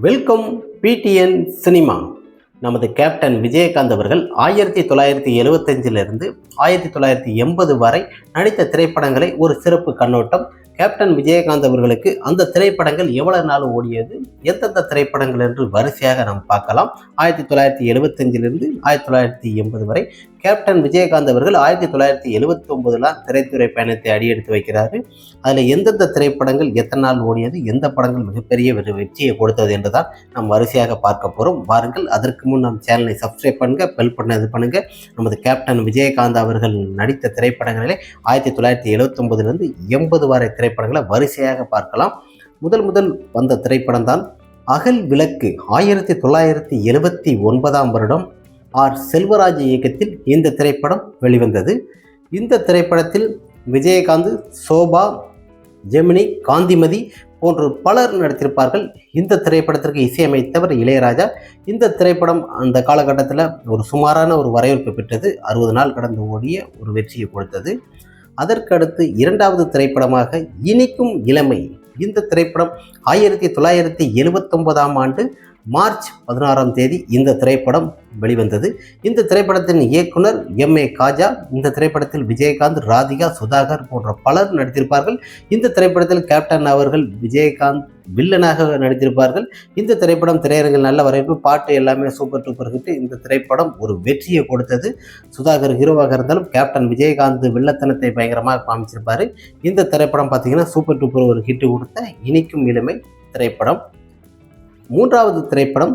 Welcome PTN cinema நமது captain Vijayakanth அவர்கள் ஆயிரத்தி தொள்ளாயிரத்தி எழுவத்தஞ்சிலிருந்து ஆயிரத்தி தொள்ளாயிரத்தி எண்பது வரை நடித்த திரைப்படங்களை ஒரு சிறப்பு கண்ணோட்டம். கேப்டன் விஜயகாந்த் அவர்களுக்கு அந்த திரைப்படங்கள் எவ்வளவு நாள் ஓடியது எந்தெந்த திரைப்படங்கள் என்று வரிசையாக நாம் பார்க்கலாம். ஆயிரத்தி தொள்ளாயிரத்தி எழுபத்தஞ்சிலிருந்து ஆயிரத்தி தொள்ளாயிரத்தி எண்பது வரை கேப்டன் விஜயகாந்த் அவர்கள் ஆயிரத்தி தொள்ளாயிரத்தி எழுபத்தி ஒன்பதுலாம் திரைத்துறை பயணத்தை அடியெடுத்து வைக்கிறாரு. அதில் எந்தெந்த திரைப்படங்கள் எத்தனை நாள் ஓடியது எந்த படங்கள் மிகப்பெரிய ஒரு வெற்றியை கொடுத்தது என்றுதான் நாம் வரிசையாக பார்க்க போகிறோம் வாருங்கள் அதற்கு முன் நம் சேனலை சப்ஸ்கிரைப் பண்ணுங்க பெல் பண்ண இது பண்ணுங்க. நமது கேப்டன் விஜயகாந்த் அவர்கள் நடித்த திரைப்படங்களிலே ஆயிரத்தி தொள்ளாயிரத்தி எழுபத்தொம்பதுலேருந்து எண்பது வரை திரைப்படங்களை வரிசையாக பார்க்கலாம். முதல் முதல் வந்த திரைப்படம் தான் அகல் விளக்கு ஆயிரத்தி தொள்ளாயிரத்தி எழுபத்தி ஒன்பதாம் வருடம் ஆர். செல்வராஜ் இயக்கத்தில் இந்த திரைப்படம் வெளிவந்தது. இந்த திரைப்படத்தில் விஜயகாந்த் சோபா ஜெமினி காந்திமதி போன்ற பலர் நடித்திருப்பார்கள். இந்த திரைப்படத்திற்கு இசையமைத்தவர் இளையராஜா. இந்த திரைப்படம் அந்த காலகட்டத்தில் ஒரு சுமாரான ஒரு வரவேற்பு பெற்றது. அறுபது நாள் கடந்து ஓடிய ஒரு வெற்றியை கொடுத்தது. அதற்கடுத்து இரண்டாவது திரைப்படமாக இனிக்கும் இளமை. இந்த திரைப்படம் ஆயிரத்தி தொள்ளாயிரத்தி எழுபத்தொன்பதாம் ஆண்டு மார்ச் பதினாறாம் தேதி இந்த திரைப்படம் வெளிவந்தது. இந்த திரைப்படத்தின் இயக்குனர் எம் ஏ காஜா இந்த திரைப்படத்தில் விஜயகாந்த் ராதிகா சுதாகர் போன்ற பலர் நடித்திருப்பார்கள். இந்த திரைப்படத்தில் கேப்டன் அவர்கள் விஜயகாந்த் வில்லனாக நடித்திருப்பார்கள். இந்த திரைப்படம் திரையரங்கில் நல்ல வரவேற்பு பாட்டு எல்லாமே சூப்பர் டூப்பர் ஹிட் இந்த திரைப்படம் ஒரு வெற்றியை கொடுத்தது. சுதாகர் ஹீரோவாக இருந்தாலும் கேப்டன் விஜயகாந்த் வில்லத்தனத்தை பயங்கரமாக காமிச்சிருப்பார். இந்த திரைப்படம் பார்த்தீங்கன்னா சூப்பர் டூப்பர் ஒரு ஹிட் கொடுத்த இனிக்கும் இளமை திரைப்படம். மூன்றாவது திரைப்படம்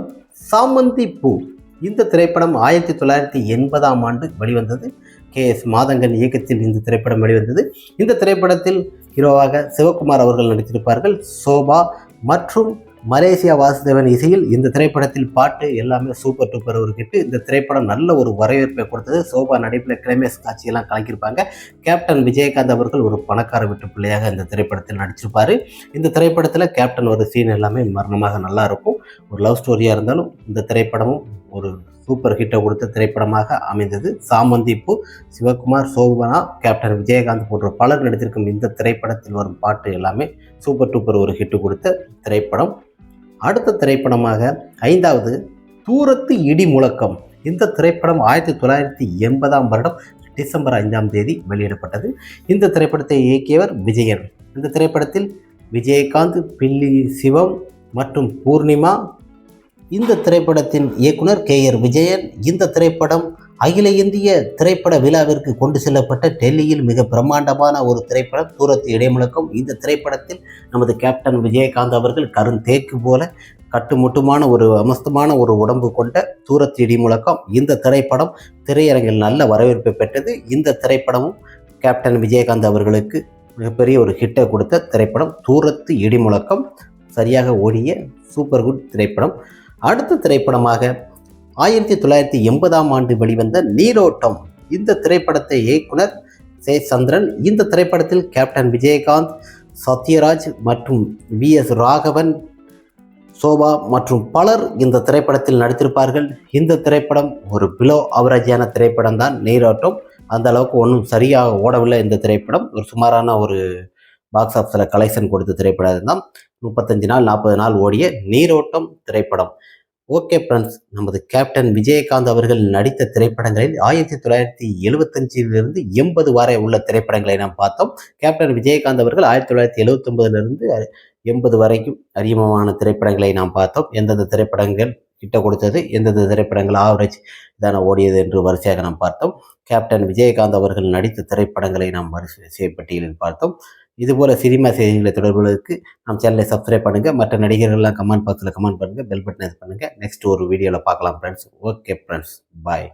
சாமந்தி பூ. இந்த திரைப்படம் ஆயிரத்தி தொள்ளாயிரத்தி எண்பதாம் ஆண்டு வெளிவந்தது. கே எஸ் மாதங்கன் இயக்கத்தில் இந்த திரைப்படம் வெளிவந்தது. இந்த திரைப்படத்தில் ஹீரோவாக சிவகுமார் அவர்கள் நடித்திருப்பார்கள். சோபா மற்றும் மலேசியா வாசுதேவன் இசையில் இந்த திரைப்படத்தில் பாட்டு எல்லாமே சூப்பர் டூப்பர் ஒரு கிட்டு இந்த திரைப்படம் நல்ல ஒரு வரவேற்பை கொடுத்தது. சோபா நடிப்பில் கிளைமேஸ் காட்சியெல்லாம் கலக்கியிருப்பாங்க. கேப்டன் விஜயகாந்த் அவர்கள் ஒரு பணக்கார வீட்டு பிள்ளையாக இந்த திரைப்படத்தில் நடிச்சிருப்பார். இந்த திரைப்படத்தில் கேப்டன் ஒரு சீன் எல்லாமே மரணமாக நல்லா இருக்கும். ஒரு லவ் ஸ்டோரியாக இருந்தாலும் இந்த திரைப்படமும் ஒரு சூப்பர் ஹிட்டை கொடுத்த திரைப்படமாக அமைந்தது. சாமந்திப்பு சிவகுமார் சோபனா கேப்டன் விஜயகாந்த் போன்ற பலர் நடித்திருக்கும் இந்த திரைப்படத்தில் வரும் பாட்டு எல்லாமே சூப்பர் டூப்பர் ஒரு ஹிட்டு கொடுத்த திரைப்படம். அடுத்த திரைப்படமாக ஐந்தாவது தூரத்து இடி முழக்கம். இந்த திரைப்படம் ஆயிரத்தி தொள்ளாயிரத்தி எண்பதாம் வருடம் டிசம்பர் ஐந்தாம் தேதி வெளியிடப்பட்டது. இந்த திரைப்படத்தை இயக்கியவர் விஜயன். இந்த திரைப்படத்தில் விஜயகாந்த் பில்லி சிவம் மற்றும் பூர்ணிமா. இந்த திரைப்படத்தின் இயக்குனர் கே ஆர் விஜயன். இந்த திரைப்படம் அகில இந்திய திரைப்பட விழாவிற்கு கொண்டு செல்லப்பட்ட டெல்லியில் மிக பிரம்மாண்டமான ஒரு திரைப்படம் தூரத்து இடைமுழக்கம். இந்த திரைப்படத்தில் நமது கேப்டன் விஜயகாந்த் அவர்கள் கருந்தேக்கு போல கட்டுமுட்டுமான ஒரு அமஸ்தமான ஒரு உடம்பு கொண்ட தூரத்து இடிமுழக்கம். இந்த திரைப்படம் திரையரங்கில் நல்ல வரவேற்பை பெற்றது. இந்த திரைப்படமும் கேப்டன் விஜயகாந்த் அவர்களுக்கு மிகப்பெரிய ஒரு ஹிட்டை கொடுத்த திரைப்படம். தூரத்து இடிமுழக்கம். சரியாக ஓடிய சூப்பர் குட் திரைப்படம். அடுத்த திரைப்படமாக ஆயிரத்தி தொள்ளாயிரத்தி எண்பதாம் ஆண்டு வெளிவந்த நீரோட்டம். இந்த திரைப்படத்தை இயக்குனர் சே. சந்திரன் இந்த திரைப்படத்தில் கேப்டன் விஜயகாந்த் சத்யராஜ் மற்றும் வி. எஸ். ராகவன் சோபா மற்றும் பலர் இந்த திரைப்படத்தில் நடித்திருப்பார்கள். இந்த திரைப்படம் ஒரு பிலோ அவரேஜான திரைப்படம் தான். நீரோட்டம் அந்த அளவுக்கு ஒன்றும் சரியாக ஓடவில்லை. இந்த திரைப்படம் ஒரு சுமாரான ஒரு பாக்ஸ் ஆஃபீஸில் கலெக்ஷன் கொடுத்த திரைப்படம் தான் முப்பத்தஞ்சு நாள் நாற்பது நாள் ஓடிய நீரோட்டம் திரைப்படம். ஓகே ஃப்ரெண்ட்ஸ் நமது கேப்டன் விஜயகாந்த் அவர்கள் நடித்த திரைப்படங்களில் ஆயிரத்தி தொள்ளாயிரத்தி எழுபத்தஞ்சிலிருந்து எண்பது வரை உள்ள திரைப்படங்களை நாம் பார்த்தோம். கேப்டன் விஜயகாந்த் அவர்கள் ஆயிரத்தி தொள்ளாயிரத்தி எழுபத்தொம்பதுலேருந்து எண்பது வரைக்கும் அறிமுகமான திரைப்படங்களை நாம் பார்த்தோம். எந்தெந்த திரைப்படங்கள் கிட்ட கொடுத்தது எந்தெந்த திரைப்படங்கள் ஆவரேஜ் இதான ஓடியது என்று வரிசையாக நாம் பார்த்தோம். கேப்டன் விஜயகாந்த் அவர்கள் நடித்த திரைப்படங்களை நாம் வரிசை பட்டியலில் பார்த்தோம். இதுபோல் சினிமா செய்திகளை தொடர்புகளுக்கு நம்ம சேனலை சப்ஸ்கிரைப் பண்ணுங்கள் மற்ற நடிகர்கள்லாம் கமெண்ட் பாக்ஸில் கமெண்ட் பண்ணுங்கள் பெல் பட்டன் பண்ணுங்கள் நெக்ஸ்ட் ஒரு வீடியோவில் பார்க்கலாம் ஃப்ரெண்ட்ஸ் ஓகே ஃப்ரெண்ட்ஸ் பாய்